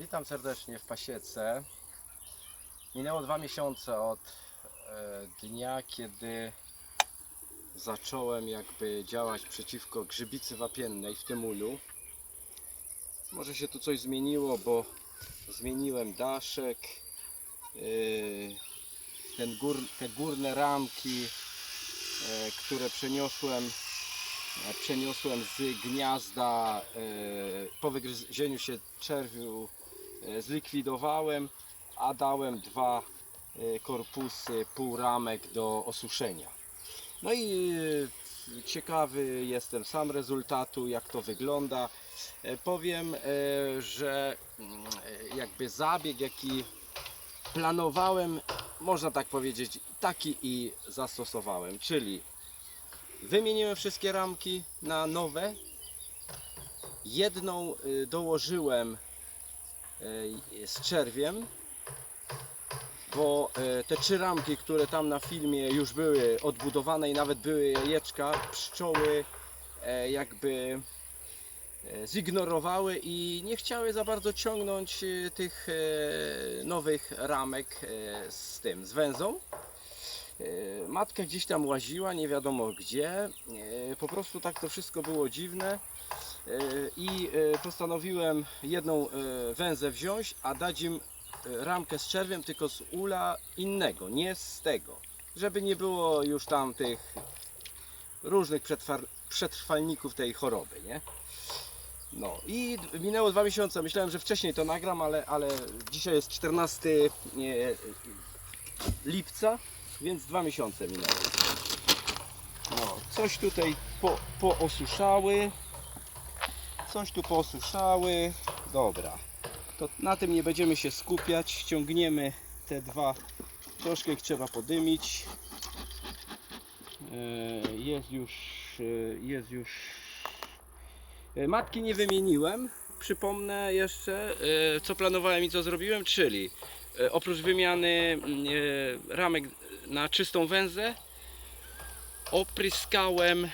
Witam serdecznie w Pasiece. Minęło dwa miesiące od e, dnia, kiedy zacząłem jakby działać przeciwko grzybicy wapiennej w tym ulu. Może się tu coś zmieniło, bo zmieniłem daszek, e, ten gór, te górne ramki, e, które przeniosłem przeniosłem z gniazda po wygryzieniu się czerwiu zlikwidowałem, a dałem dwa e, korpusy półramek do osuszenia. No i e, ciekawy jestem sam rezultatu, jak to wygląda. E, Powiem, e, że mm, e, jakby zabieg, jaki planowałem, można tak powiedzieć, taki i zastosowałem, czyli Wymieniłem wszystkie ramki na nowe. Jedną y, dołożyłem z czerwiem, bo y, te trzy ramki, które tam na filmie już były odbudowane i nawet były jajeczka, pszczoły e, jakby e, zignorowały i nie chciały za bardzo ciągnąć tych e, nowych ramek e, z tym, z węzą. E, Matka gdzieś tam łaziła, nie wiadomo gdzie. E, Po prostu tak to wszystko było dziwne. E, I e, postanowiłem jedną e, węzę wziąć, a dać im ramkę z czerwiem, tylko z ula innego, nie z tego. Żeby nie było już tam tych różnych przetrwalników tej choroby, nie? No i minęło dwa miesiące. Myślałem, że wcześniej to nagram, ale, ale dzisiaj jest 14 nie, lipca więc dwa miesiące minęły. No, coś tutaj po, poosuszały. Coś tu poosuszały. Dobra. To na tym nie będziemy się skupiać. Ściągniemy te dwa. Troszkę ich trzeba podymić. E, Jest już. e, Jest już. e, Matki nie wymieniłem. Przypomnę jeszcze, co planowałem i co zrobiłem, czyli oprócz wymiany mm, ramek na czystą węzę opryskałem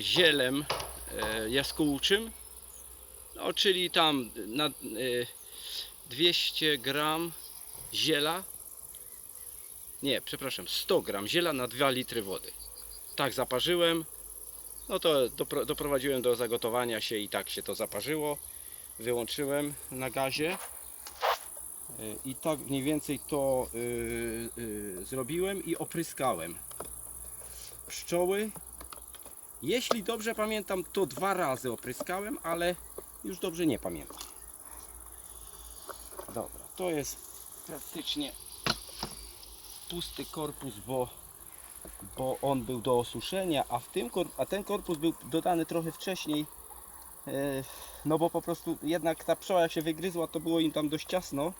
zielem e, jaskółczym. No, czyli tam na e, 200 gram ziela. Nie, przepraszam, 100 gram ziela na 2 litry wody. Tak zaparzyłem. No to dopro, doprowadziłem do zagotowania się i tak się to zaparzyło. Wyłączyłem na gazie. I tak mniej więcej to zrobiłem i opryskałem. Pszczoły, jeśli dobrze pamiętam, to dwa razy opryskałem, ale już dobrze nie pamiętam. Dobra, to jest praktycznie pusty korpus, bo, bo on był do osuszenia, a, w tym, a ten korpus był dodany trochę wcześniej. e, No bo po prostu jednak ta pszczoła jak się wygryzła, to było im tam dość ciasno.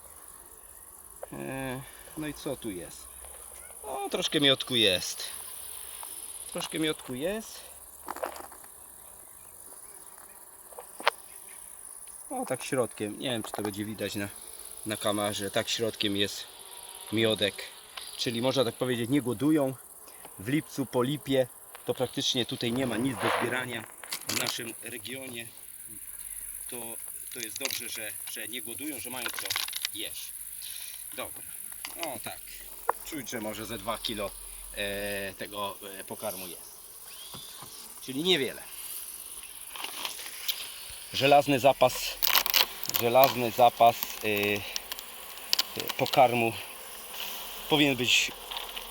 E, No i co tu jest? O, troszkę miodku jest. Troszkę miodku jest. O, tak środkiem. Nie wiem, czy to będzie widać na, na kamerze. Tak środkiem jest miodek. Czyli można tak powiedzieć, nie głodują. W lipcu po lipie to praktycznie tutaj nie ma nic do zbierania w naszym regionie. To, to jest dobrze, że, że nie głodują, że mają co jeść. Dobra. O tak. Czuć, że może ze 2 kilo e, tego e, pokarmu jest. Czyli niewiele. Żelazny zapas żelazny zapas e, pokarmu powinien być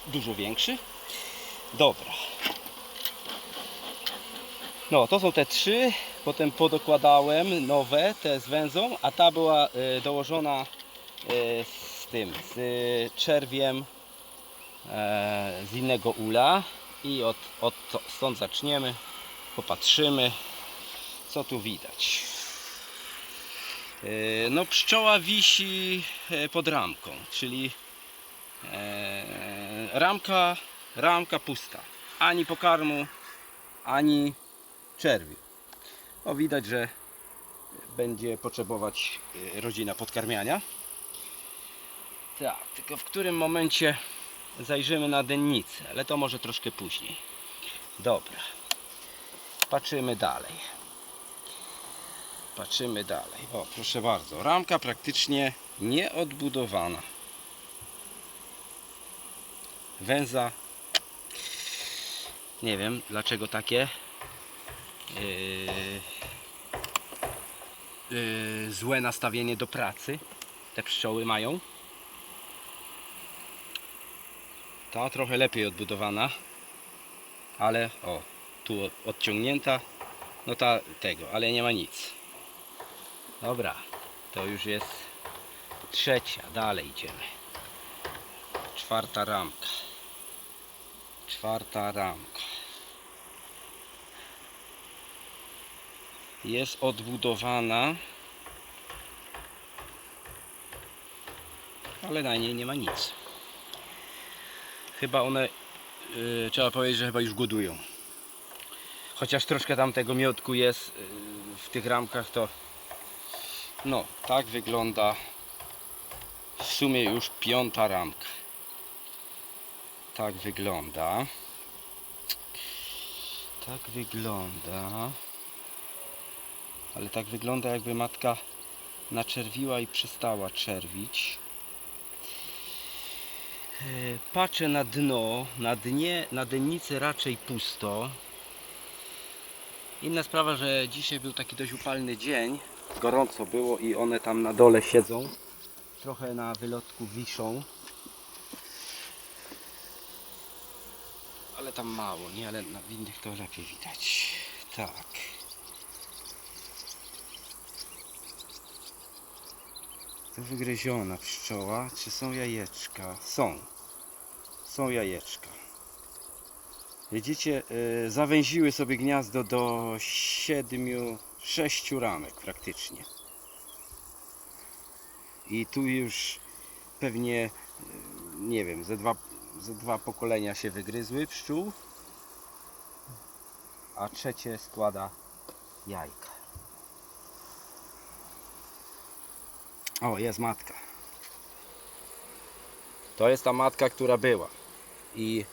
dużo większy. Dobra. No, to są te trzy. Potem podokładałem nowe, te z węzą, a ta była e, dołożona e, z tym, z czerwiem e, z innego ula i od, od stąd zaczniemy, popatrzymy co tu widać. E, No pszczoła wisi e, pod ramką, czyli e, ramka, ramka pusta. Ani pokarmu, ani czerwi. O widać, że będzie potrzebować rodzina podkarmiania. Tak, tylko w którym momencie zajrzymy na dennicę, ale to może troszkę później. Dobra. Patrzymy dalej. Patrzymy dalej. O, proszę bardzo. Ramka praktycznie nieodbudowana. Węza. Nie wiem dlaczego takie. Yy, yy, złe nastawienie do pracy. Te pszczoły mają. Ta trochę lepiej odbudowana. Ale o, tu odciągnięta. No ta tego, ale nie ma nic. Dobra, to już jest trzecia, dalej idziemy. Czwarta ramka. Czwarta ramka. Jest odbudowana. Ale na niej nie ma nic. Chyba one, yy, trzeba powiedzieć, że chyba już głodują. Chociaż troszkę tam tego miodku jest yy, w tych ramkach, to no, tak wygląda w sumie już piąta ramka. Tak wygląda. Tak wygląda. Ale tak wygląda jakby matka naczerwiła i przestała czerwić. E, Patrzę na dno, na dnie, na dennicy raczej pusto. Inna sprawa, że dzisiaj był taki dość upalny dzień. Gorąco było i one tam na dole siedzą. Trochę na wylotku wiszą. Ale tam mało, nie? Ale na innych to lepiej widać. Tak. To wygryziona pszczoła. Czy są jajeczka? Są. Są jajeczka. Widzicie, y, zawęziły sobie gniazdo do siedmiu, sześciu ramek praktycznie. I tu już pewnie, y, nie wiem, ze dwa, ze dwa pokolenia się wygryzły pszczół, a trzecie składa jajka. O, jest matka. To jest ta matka, która była. I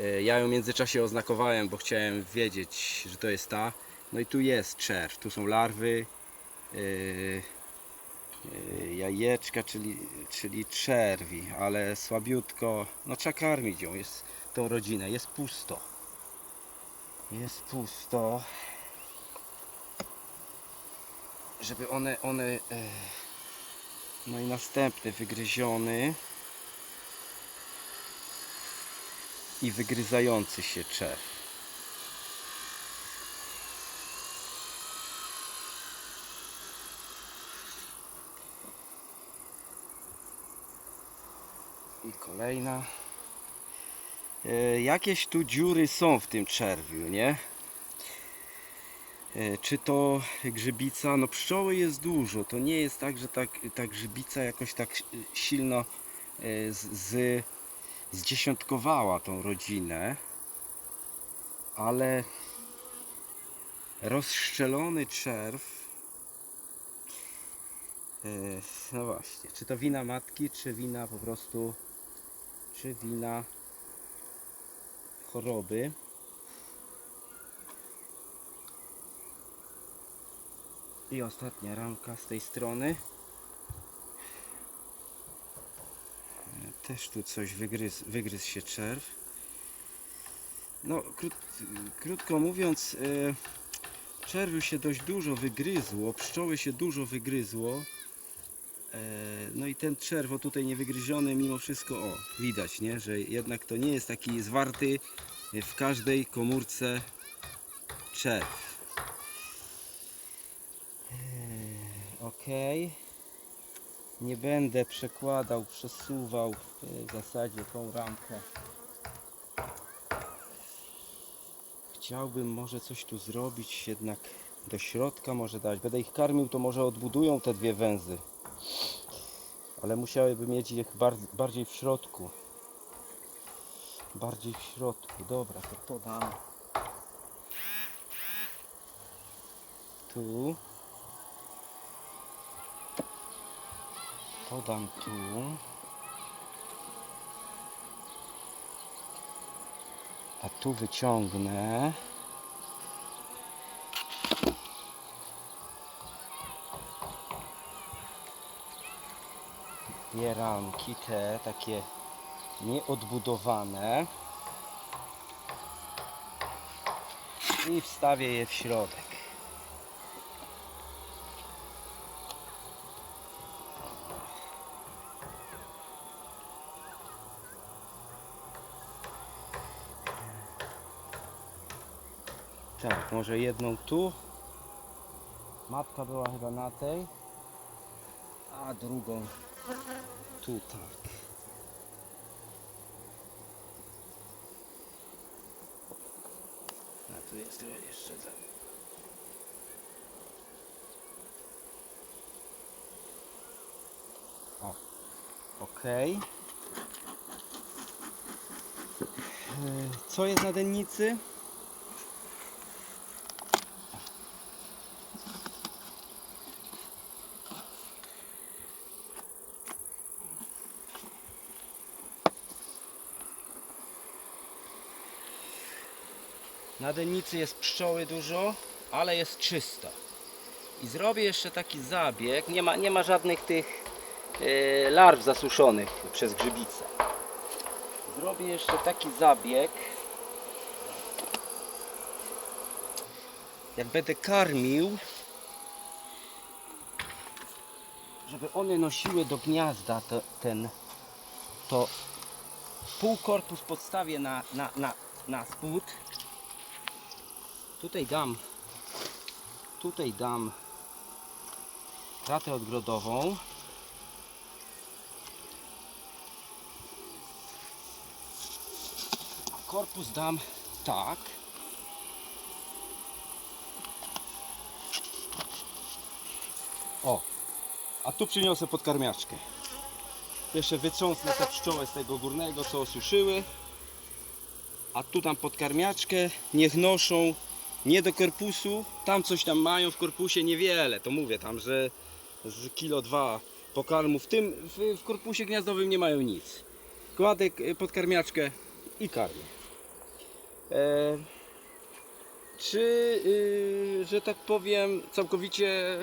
e, ja ją w międzyczasie oznakowałem, bo chciałem wiedzieć, że to jest ta. No i tu jest czerw, tu są larwy, e, e, jajeczka, czyli, czyli czerwi, ale słabiutko. No trzeba karmić ją, jest tą rodzinę, jest pusto. Jest pusto. Żeby one, one e, no i następny wygryziony i wygryzający się czerw. I kolejna. E, jakieś tu dziury są w tym czerwiu, nie? E, Czy to grzybica? No pszczoły jest dużo. To nie jest tak, że ta, ta grzybica jakoś tak silno e, z, z, zdziesiątkowała tą rodzinę. Ale rozszczelony czerw. No właśnie, czy to wina matki, czy wina po prostu, czy wina choroby. I ostatnia ramka z tej strony. Też tu coś wygryzł, wygryzł się czerw. No, krót, krótko mówiąc, e, czerwiu się dość dużo wygryzło, pszczoły się dużo wygryzło. E, no i ten czerwo tutaj niewygryziony mimo wszystko, o, widać, nie, że jednak to nie jest taki zwarty w każdej komórce czerw. Ok. Nie będę przekładał, przesuwał e, w zasadzie tą ramkę. Chciałbym może coś tu zrobić, jednak do środka może dać. Będę ich karmił, to może odbudują te dwie węzy. Ale musiałyby mieć ich bar bardziej w środku. Bardziej w środku. Dobra, to to dam. Tu. Podam tu. A tu wyciągnę. Je ramki te takie nieodbudowane i wstawię je w środek. Tak, może jedną tu. Matka była chyba na tej, a drugą tu tak. A tu jest jeszcze za... O, okej. E, Co jest na dennicy? Na jest pszczoły dużo, ale jest czysto. I zrobię jeszcze taki zabieg. Nie ma, nie ma żadnych tych e, larw zasuszonych przez grzybicę. Zrobię jeszcze taki zabieg. Jak będę karmił, żeby one nosiły do gniazda to, ten, to pół korpus podstawię na, na, na, na spód. Tutaj dam tutaj dam kratę odgrodową. Korpus dam tak. O, a tu przyniosę podkarmiaczkę. Jeszcze wytrząsnę te pszczoły z tego górnego, co osuszyły. A tu tam podkarmiaczkę, niech noszą nie do korpusu, tam coś tam mają w korpusie niewiele, to mówię tam, że z kilo dwa pokarmu, w tym w, w korpusie gniazdowym nie mają nic. Kładę k- podkarmiaczkę i karmię. E, czy, y, że tak powiem, całkowicie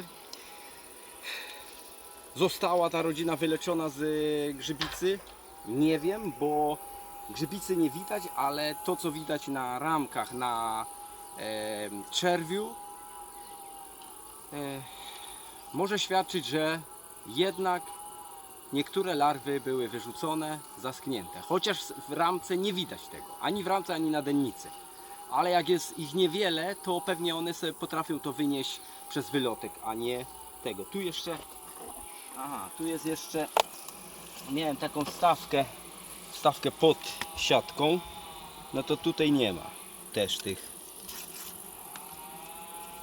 została ta rodzina wyleczona z y, grzybicy? Nie wiem, bo grzybicy nie widać, ale to co widać na ramkach, na e, czerwiu e, może świadczyć, że jednak niektóre larwy były wyrzucone, zasknięte. Chociaż w ramce nie widać tego, ani w ramce, ani na dennicy. Ale jak jest ich niewiele, to pewnie one sobie potrafią to wynieść przez wylotek, a nie tego. Tu jeszcze, aha, tu jest jeszcze, miałem taką stawkę, stawkę pod siatką, no to tutaj nie ma też tych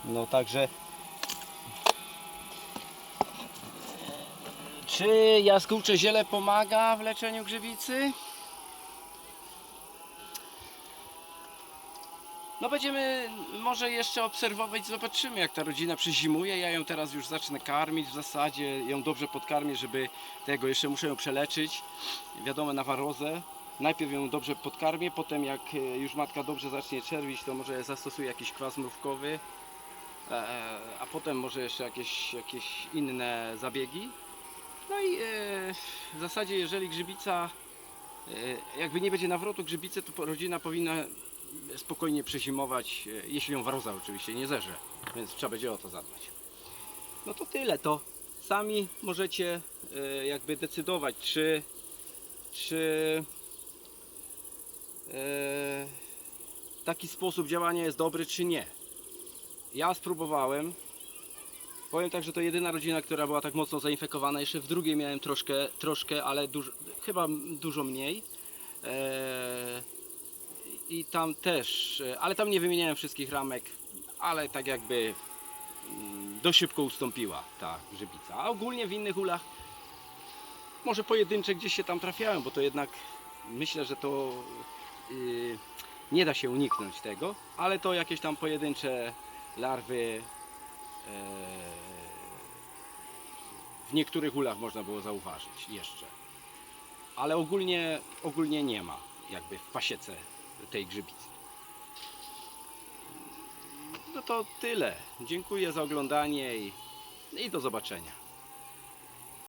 no także. Czy jaskółcze ziele pomaga w leczeniu grzybicy? No będziemy może jeszcze obserwować, zobaczymy jak ta rodzina przezimuje. Ja ją teraz już zacznę karmić w zasadzie, ją dobrze podkarmię, żeby tego jeszcze muszę ją przeleczyć. Wiadomo na warozę. Najpierw ją dobrze podkarmię, potem jak e, już matka dobrze zacznie czerwić, to może zastosuję jakiś kwas mrówkowy. E, a potem może jeszcze jakieś, jakieś inne zabiegi. No i e, w zasadzie jeżeli grzybica e, jakby nie będzie nawrotu grzybicy, to rodzina powinna spokojnie przezimować, jeśli ją waroza oczywiście nie zerze, więc trzeba będzie o to zadbać. No to tyle, to sami możecie jakby decydować, czy czy taki sposób działania jest dobry, czy nie. Ja spróbowałem. Powiem tak, że to jedyna rodzina, która była tak mocno zainfekowana. Jeszcze w drugiej miałem troszkę, troszkę ale chyba dużo mniej. Eee, I tam też, e, ale tam nie wymieniałem wszystkich ramek, ale tak jakby mm, dość szybko ustąpiła ta grzybica. A ogólnie w innych ulach może pojedyncze gdzieś się tam trafiałem, bo to jednak myślę, że to yy, nie da się uniknąć tego, ale to jakieś tam pojedyncze larwy e, w niektórych ulach można było zauważyć jeszcze. Ale ogólnie, ogólnie nie ma jakby w pasiece tej grzybicy. No to tyle. Dziękuję za oglądanie i, i do zobaczenia.